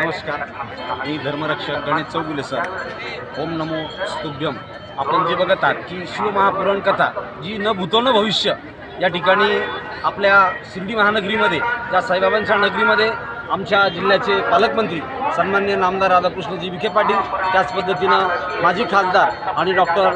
नमस्कार. मी धर्मरक्षक गणेश चौगुले सर. ओम नमो स्तुभ्यम. आपण जे बघत आहात की शिवमहापुराण कथा जी न भूतो न भविष्य या ठिकाणी आपल्या शिर्डी महानगरीमध्ये त्या साईबाबांच्या नगरीमध्ये आमच्या जिल्ह्याचे पालकमंत्री सन्मान्य नामदार राधाकृष्णजी विखे पाटील त्याच पद्धतीनं माजी खासदार आणि डॉक्टर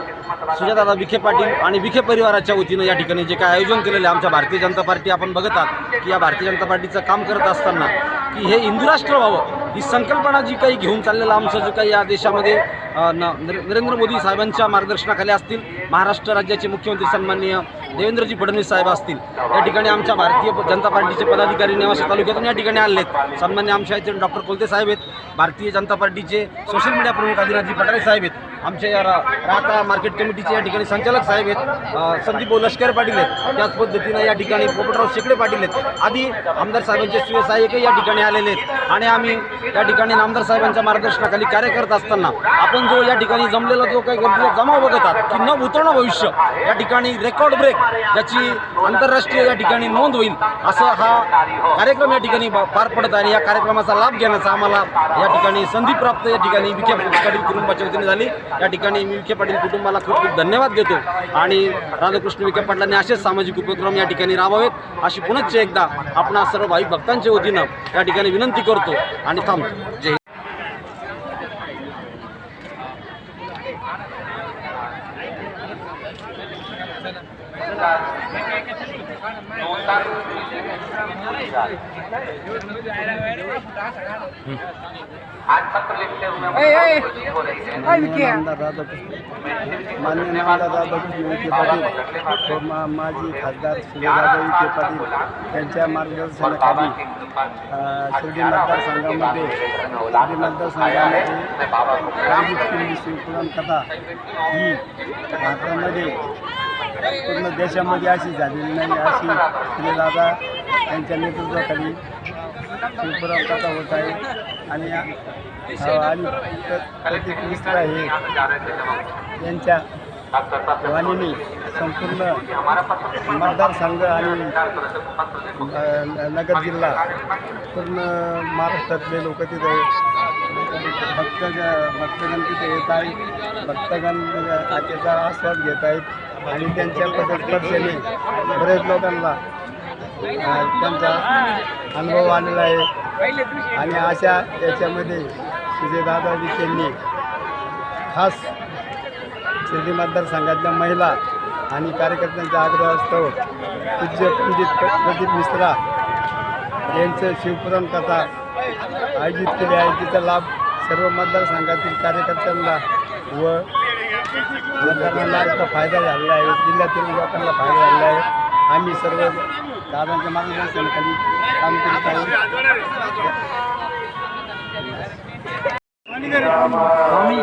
सुजातादा विखे पाटील आणि विखे परिवाराच्या वतीनं या ठिकाणी जे काय आयोजन केलेलं आहे आमच्या भारतीय जनता पार्टी आपण बघत आहात की या भारतीय जनता पार्टीचं काम करत असताना की हे हिंदू राष्ट्र व्हावं ही संकल्पना जी काही घेऊन चाललेलं आमचं जो काही या देशामध्ये नरेंद्र मोदी साहेबांच्या मार्गदर्शनाखाली असतील महाराष्ट्र राज्याचे मुख्यमंत्री सन्माननीय देवेंद्रजी फडणवीस साहेब असतील या ठिकाणी आमच्या भारतीय जनता पार्टीचे पदाधिकारी नेवासा तालुक्यातून या ठिकाणी आले आहेत सन्मान्य आमच्या इथे डॉक्टर कोलते साहेब आहेत भारतीय जनता पार्टीचे सोशल मीडिया प्रमुख आदिनाथजी पठारे साहेब आहेत आमच्या या राहता मार्केट कमिटीचे या ठिकाणी संचालक साहेब आहेत संदीप लष्कर पाटील आहेत त्याच पद्धतीनं या ठिकाणी पोपटराव शेकडे पाटील आहेत. आधी आमदार साहेबांचे शिवसहाय्यकही या ठिकाणी आलेले आहेत. आणि आम्ही या ठिकाणी नामदार साहेबांच्या मार्गदर्शनाखाली कार्य करत असताना आपण जो या ठिकाणी जमलेला जो काही गरजेचा जमाव बघत आहात की न उतरणं भविष्य या ठिकाणी रेकॉर्ड ब्रेक याची आंतरराष्ट्रीय या ठिकाणी नोंद होईल. असा हा कार्यक्रम या ठिकाणी पार पडत आहे. आणि या कार्यक्रमाचा लाभ घेण्याचा आम्हाला या ठिकाणी संधी प्राप्त या ठिकाणी विखे पाटील कुटुंबाच्या वतीने झाली. या ठिकाणी मी विखे पाटील कुटुंबाला खूप खूप धन्यवाद देतो. आणि राधाकृष्ण विखे पाटलांनी असेच सामाजिक उपक्रम या ठिकाणी राबवावेत. अशी पुनश्च एकदा आपणा सर्व भाविक भक्तांच्या वतीनं या ठिकाणी विनंती करतो. आणि थांबतो जय Thank you. मान्य राधाकृष्ण विखे पाटील माजी खासदार सुरेदादा विखे पाटील यांच्या मार्गदर्शनाखाली शिर्डी मतदारसंघामध्ये शिर्डी मतदारसंघामध्ये किल्ली शिवपुराण कथा. ही भारतामध्ये पूर्ण देशामध्ये अशी झालेली नाही अशी सुरेदादा यांच्या नेतृत्वाखाली शिवपुराण कथा होत आहे. आणि आणि प्रतिक मिश्रा हे यांच्या वाणीने संपूर्ण मतदारसंघ आणि नगर जिल्हा पूर्ण महाराष्ट्रातले लोक तिथे भक्त भक्तगण तिथे येत आहेत. भक्तगण त्याचा आस्वाद घेत आहेत. आणि त्यांच्या पदस्पर्शाने बरेच लोकांना त्यांचा अनुभव आलेला आहे. आणि अशा याच्यामध्ये सुजयदादा विखेंनी खास शिर्डी मतदारसंघातल्या महिला आणि कार्यकर्त्यांच्या आग्रहास्तव पूज्य पंडित प्रदीप मिश्रा यांचं शिवपुराण कथा आयोजित केली आहे. तिचा लाभ सर्व मतदारसंघातील कार्यकर्त्यांना व मतदारांना फायदा झालेला आहे. जिल्ह्यातील लोकांना फायदा झालेला आहे. आम्ही सर्व दादांच्या मार्गदर्शनाखाली काम करीत आहोत. आम्ही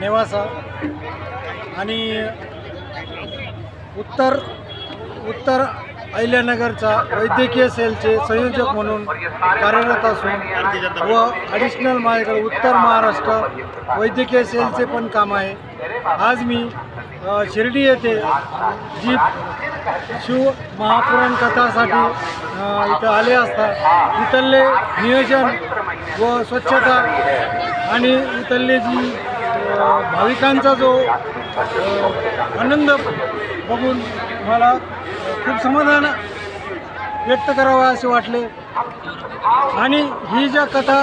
नेवासा. आणि उत्तर उत्तर अहिल्यानगरचा वैद्यकीय सेलचे संयोजक म्हणून कार्यरत असून व ॲडिशनल माझ्याकडे उत्तर महाराष्ट्र वैद्यकीय सेलचे पण काम आहे. आज मी शिर्डी येथे जी शिव महापुराण कथासाठी इथं आले असता इथले नियोजन व स्वच्छता आणि इथले जी भाविकांचा जो आनंद बघून मला खूप समाधान व्यक्त करावा असे वाटले. आणि ही ज्या कथा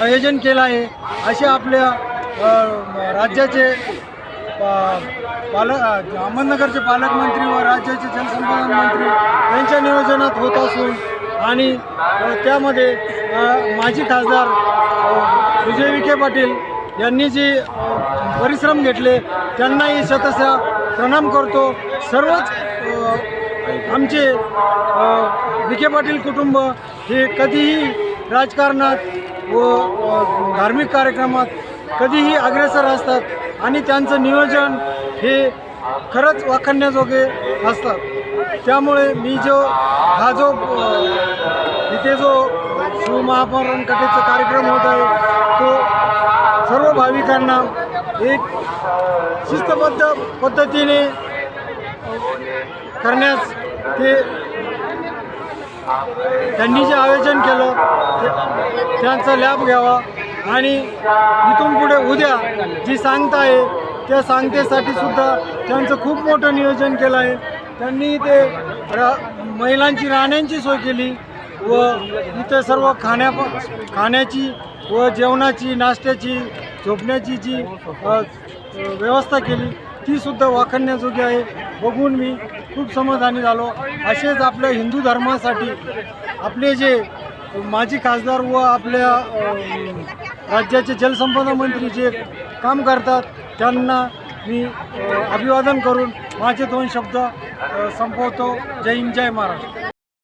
आयोजन केलं आहे असे आपल्या राज्याचे पालक अहमदनगरचे पालकमंत्री व राज्याचे जलसंपादन मंत्री यांच्या नियोजनात होत असून आणि त्यामध्ये माजी खासदार विजय विखे पाटील यांनी जे परिश्रम घेतले त्यांनाही शतशः प्रणाम करतो. सर्वच आमचे विखे पाटील कुटुंब हे कधीही राजकारणात व धार्मिक कार्यक्रमात कधीही अग्रेसर असतात आणि त्यांचं नियोजन हे खरंच वाखण्याजोगे असतात. त्यामुळे मी जो हा जो इथे जो शिवमहापुराण कथेचा कार्यक्रम होत आहे. तो सर्व भाविकांना एक शिस्तबद्ध पद्धतीने करण्यास ते त्यांनी जे आयोजन केलं ते- त्यांचा लाभ घ्यावा. आणि इथून पुढे उद्या जी सांगता आहे त्या सांगतेसाठी सुद्धा त्यांचं खूप मोठं नियोजन केलं आहे. त्यांनी ते रा महिलांची राहण्याची सोय केली. व इथं सर्व खाण्या खाण्याची व जेवणाची नाश्त्याची झोपण्याची जी व्यवस्था केली तीसुद्धा वाखण्याजोगी आहे. बघून मी खूप समाधानी झालो. असेच आपल्या हिंदू धर्मासाठी आपले जे माजी खासदार व आपल्या राज्याचे जलसंपदा मंत्री जे काम करतात त्यांना मी अभिवादन करून माझे दोन शब्द संपवतो. जय हिंद जय महाराष्ट्र.